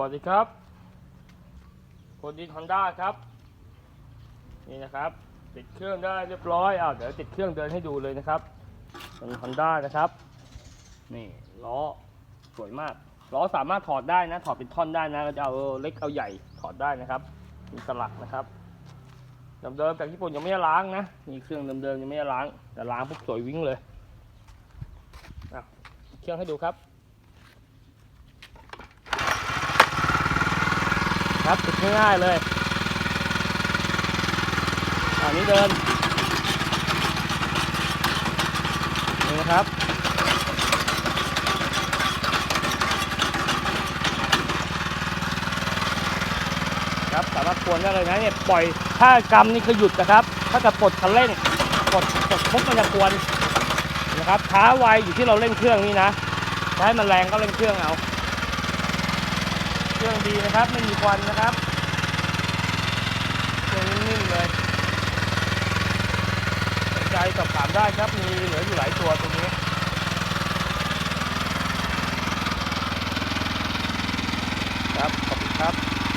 วัสดีครับคนดินฮอนด้าครับ นี่นะครับ ติดเครื่องได้เรียบร้อยอ้าวเดี๋ยวติดเครื่องเดินให้ดูเลยนะครับเป็นฮอนด้านะครับ นี่ล้อสวยมากล้อสามารถถอดได้นะ ถอดเป็นท่อนได้นะเราจะเอาเล็กเอาใหญ่ถอดได้นะครับ มีสลักนะครับเดิมๆจากญี่ปุ่นยังไม่ได้ล้างนะนี่เครื่องเดิมๆยังไม่ได้ล้าง แต่ล้างปุ๊บสวยวิ่งเลยอะติดเครื่องให้ดูครับ ครับติดง่ายๆเลยอันนี้เดินนี่นะครับครับสามารถควรได้เลยนะเนี่ยปล่อยถ้ากำนี่คือหยุดนะครับ ถ้าจะปลดคันเร่งปลดปลดปุ๊บมันจะควรนะครับช้าไวอยู่ที่เราเร่งเครื่องนี่นะให้มันแรงก็เร่งเครื่องเอา เครื่องดีนะครับ ไม่มีควันนะครับเครื่องนิ่มๆเลยสนใจสอบถามได้ครับ มีเหลืออยู่หลายตัวตัวนี้ครับ ขอบคุณครับ